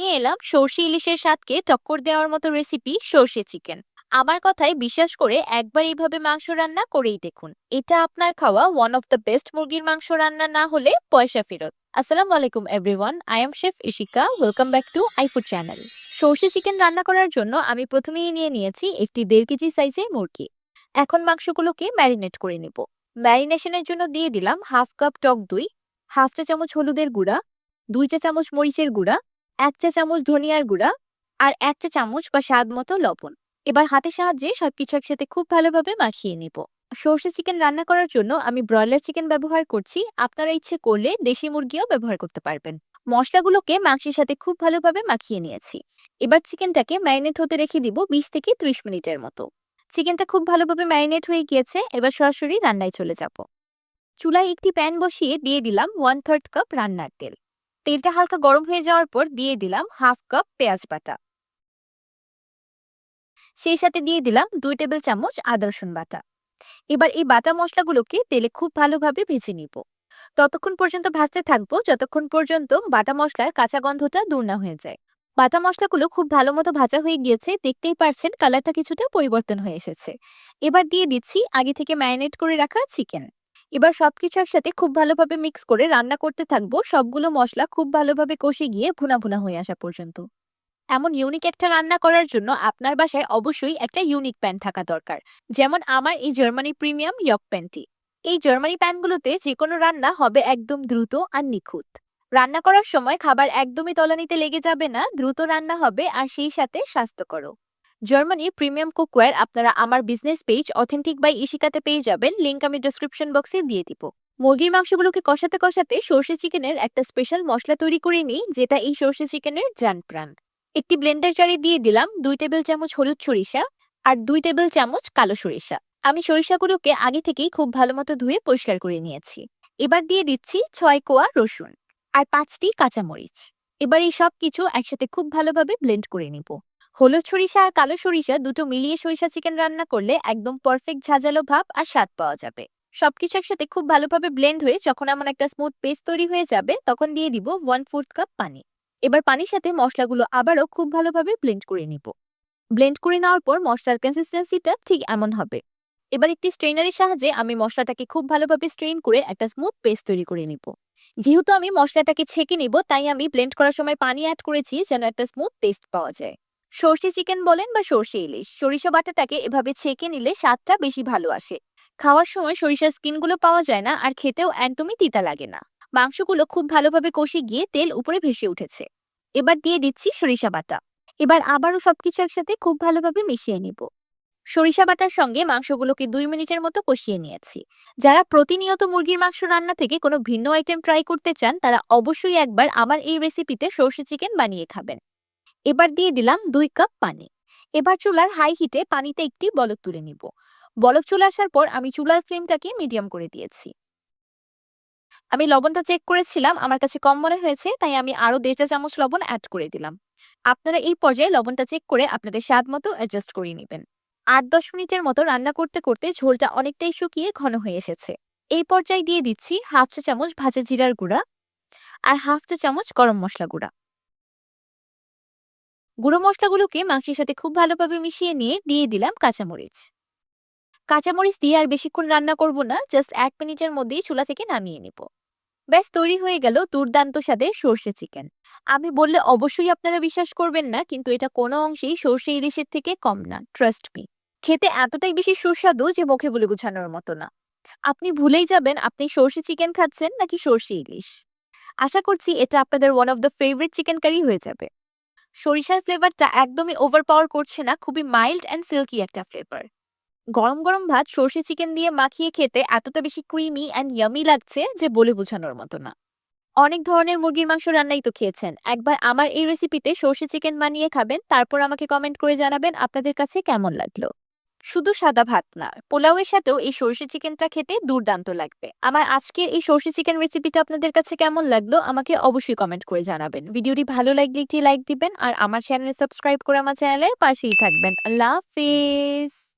নিয়ে এলাম সর্ষে ইলিশের স্বাদকে টক্কর দেওয়ার মতো রেসিপি সর্ষে চিকেন আমার কথায় বিশ্বাস করে একবার এইভাবে মাংস রান্না করেই দেখুন। এটা আপনার খাওয়া ওয়ান অফ দ্য বেস্ট মুরগির মাংস রান্না না হলে পয়সা ফেরত। আসসালামু আলাইকুম everyone I am chef Ishika welcome back to iFood channel সর্ষে চিকেন রান্না করার জন্য আমি প্রথমেই নিয়ে নিয়েছি একটি দেড় কেজি সাইজের মুরগি। এখন মাংসগুলোকে ম্যারিনেট করে নেব। ম্যারিনেশনের জন্য দিয়ে দিলাম হাফ কাপ টক দই হাফ চা চামচ হলুদের গুঁড়া, দুই চা চামচ মরিচের গুঁড়া এক চা চামচ ধনিয়ার গুঁড়া আর এক চা চামচ বা স্বাদ মতো লবণ। এবার হাতের সাহায্যে সবকিছু একসাথে খুব ভালোভাবে মাখিয়ে নেব। সর্ষে চিকেন রান্না করার জন্য আমি ব্রয়লার চিকেন ব্যবহার করছি। আপনারা ইচ্ছে করলে দেশি মুরগিও ব্যবহার করতে পারবেন। মশলাগুলোকে মাংসের সাথে খুব ভালোভাবে মাখিয়ে নিয়েছি। এবার চিকেনটাকে ম্যারিনেট হতে রেখে দিব বিশ থেকে ত্রিশ মিনিটের মতো। চিকেনটা খুব ভালোভাবে ম্যারিনেট হয়ে গিয়েছে। এবার সরাসরি রান্নায় চলে যাব। চুলায় একটি প্যান বসিয়ে দিয়ে দিলাম ওয়ান থার্ড কাপ রান্নার তেল। তেলটা হালকা গরম হয়ে যাওয়ার পর দিয়ে দিলাম হাফ কাপ পেঁয়াজ বাটা। সেই সাথে দিয়ে দিলাম দুই টেবিল চামচ আদা রসুন বাটা। এবার এই বাটা মশলাগুলোকে তেলে খুব ভালোভাবে ভেজে নিব। ততক্ষণ পর্যন্ত ভাজতে থাকব যতক্ষণ পর্যন্ত বাটা মশলার কাঁচা গন্ধটা দূর না হয়ে যায়। বাটা মশলাগুলো খুব ভালো মতো ভাজা হয়ে গিয়েছে, দেখতেই পারছেন কালারটা কিছুটা পরিবর্তন হয়ে এসেছে। এবার দিয়ে দিচ্ছি আগে থেকে ম্যারিনেট করে রাখা চিকেন। এবার সবকিছু একসাথে খুব ভালোভাবে মিক্স করে রান্না করতে থাকব। সবগুলো মশলা খুব ভালোভাবে কষে গিয়ে ভুনা ভুনা হয়ে আসা পর্যন্ত। এমন ইউনিক একটা রান্না করার জন্য আপনার বাসায় অবশ্যই একটা ইউনিক প্যান থাকা দরকার। যেমন আমার এই জার্মানি প্রিমিয়াম ইয়ক প্যানটি এই জার্মানি প্যানগুলোতে যে কোনো রান্না হবে একদম দ্রুত আর নিখুঁত। রান্না করার সময় খাবার একদমই তলানিতে লেগে যাবে না, দ্রুত রান্না হবে আর সেই সাথে স্বাস্থ্যকর জার্মানি প্রিমিয়াম কুকওয়্যার আপনারা আমার বিজনেস পেজ অথেন্টিক বাই ইশিকাতে পেয়ে যাবেন। লিঙ্ক আমি ডিসক্রিপশন বক্সে দিয়ে দিব। মুরগির মাংসগুলোকে কষাতে কষাতে সর্ষে চিকেনের একটা স্পেশাল মশলা তৈরি করে নিই, যেটা এই সর্ষে চিকেনের জান প্রাণ। একটি ব্লেন্ডার জারে দিয়ে দিলাম দুই টেবিল চামচ হলুদ সরিষা আর দুই টেবিল চামচ কালো সরিষা। আমি সরিষাগুলোকে আগে থেকেই খুব ভালো মতো ধুয়ে পরিষ্কার করে নিয়েছি। এবার দিয়ে দিচ্ছি ছয় কোয়া রসুন আর পাঁচটি কাঁচামরিচ। এবার এই সব কিছু একসাথে খুব ভালোভাবে ব্লেন্ড করে নিব। হলুদ সরিষা আর কালো সরিষা দুটো মিলিয়ে সরিষা চিকেন রান্না করলে একদম পারফেক্ট ঝাঁঝালো ভাব আর স্বাদ পাওয়া যাবে। সবকিছু একসাথে খুব ভালোভাবে ব্লেন্ড হয়ে যখন এমন একটা স্মুথ পেস্ট তৈরি হয়ে যাবে তখন দিয়ে দিব ওয়ান ফোর্থ কাপ পানি। এবার পানির সাথে মশলাগুলো আবারও খুব ভালোভাবে ব্লেন্ড করে নিব। ব্লেন্ড করে নেওয়ার পর মশলার কনসিস্টেন্সিটা ঠিক এমন হবে। এবার একটি স্ট্রেনারের সাহায্যে আমি মশলাটাকে খুব ভালোভাবে স্ট্রেন করে একটা স্মুথ পেস্ট তৈরি করে নিব। যেহেতু আমি মশলাটাকে ছেঁকে নিব তাই আমি ব্লেন্ড করার সময় পানি অ্যাড করেছি যেন একটা স্মুথ পেস্ট পাওয়া যায়। সর্ষে চিকেন বলেন বা সর্ষে ইলিশ। সরিষা বাটাটাকে এভাবে ছেঁকে নিলে স্বাদটা বেশি ভালো আসে। খাওয়ার সময় সরিষার স্কিনগুলো পাওয়া যায় না আর খেতেও একদমই তিতা লাগে না। মাংসগুলো খুব ভালোভাবে কষে গিয়ে তেল উপরে ভেসে উঠেছে। এবার দিয়ে দিচ্ছি সরিষা বাটা। এবার আবারও সবকিছু একসাথে খুব ভালোভাবে মিশিয়ে নিব। সরিষা বাটার সঙ্গে মাংসগুলোকে দুই মিনিটের মতো কষিয়ে নিয়েছি। যারা প্রতিনিয়ত মুরগির মাংস রান্না থেকে কোনো ভিন্ন আইটেম ট্রাই করতে চান, তারা অবশ্যই একবার আমার এই রেসিপিতে সর্ষে চিকেন বানিয়ে খাবেন। এবার দিয়ে দিলাম দুই কাপ পানি। এবার চুলার হাই হিটে পানিতে একটি বলক তুলে নিব। বলক চলে আসার পর আমি চুলার ফ্লেমটাকে মিডিয়াম করে দিয়েছি। আমি লবণটা চেক করেছিলাম, আমার কাছে কম মনে হয়েছে, তাই আমি আরও দেড় চা চামচ লবণ অ্যাড করে দিলাম। আপনারা এই পর্যায়ে লবণটা চেক করে আপনাদের স্বাদ মতো অ্যাডজাস্ট করে নেবেন। আট দশ মিনিটের মতো রান্না করতে করতে ঝোলটা অনেকটাই শুকিয়ে ঘন হয়ে এসেছে। এই পর্যায়ে দিয়ে দিচ্ছি হাফ চা চামচ ভাজা জিরার গুঁড়া আর হাফ চা চামচ গরম মশলা গুঁড়া। গুঁড়ো মশলাগুলোকে মাংসের সাথে খুব ভালোভাবে মিশিয়ে নিয়ে দিয়ে দিলাম কাঁচামরিচ। কাঁচামরিচ দিয়ে আর বেশিক্ষণ রান্না করব না, জাস্ট এক মিনিটের মধ্যেই চুলা থেকে নামিয়ে নিব। ব্যাস, তৈরি হয়ে গেল দুর্দান্ত স্বাদের সর্ষে চিকেন। আমি বললে অবশ্যই আপনারা বিশ্বাস করবেন না, কিন্তু এটা কোনো অংশেই সর্ষে ইলিশের থেকে কম না ট্রাস্ট মি খেতে এতটাই বেশি সুস্বাদু যে মুখে বলে গুছানোর মতো না। আপনি ভুলেই যাবেন, আপনি সর্ষে চিকেন খাচ্ছেন নাকি সর্ষে ইলিশ। আশা করছি এটা আপনাদের one of the favourite chicken curry হয়ে যাবে। সরিষার ফ্লেভারটা একদমই ওভার পাওয়ার করছে না, খুবই মাইল্ড অ্যান্ড সিল্কি একটা ফ্লেভার গরম গরম ভাত সর্ষে চিকেন দিয়ে মাখিয়ে খেতে এতটা বেশি ক্রিমি অ্যান্ড ইয়ামি লাগছে যে বলে বোঝানোর মতো না। অনেক ধরনের মুরগির মাংস রান্নাই তো খেয়েছেন। একবার আমার এই রেসিপিতে সর্ষে চিকেন বানিয়ে খাবেন, তারপর আমাকে কমেন্ট করে জানাবেন আপনাদের কাছে কেমন লাগল। শুধু সাদা ভাত না, পোলাওয়ের সাথেও এই সর্ষে চিকেনটা খেতে দুর্দান্ত লাগবে। আমার আজকের এই সর্ষে চিকেন রেসিপিটা আপনাদের কাছে কেমন লাগল আমাকে অবশ্যই কমেন্ট করে জানাবেন। ভিডিওটি ভালো লাগলে একটি লাইক দিবেন আর আমার চ্যানেলে সাবস্ক্রাইব করে আমার চ্যানেলের পাশেই থাকবেন। আল্লাহ হাফিজ!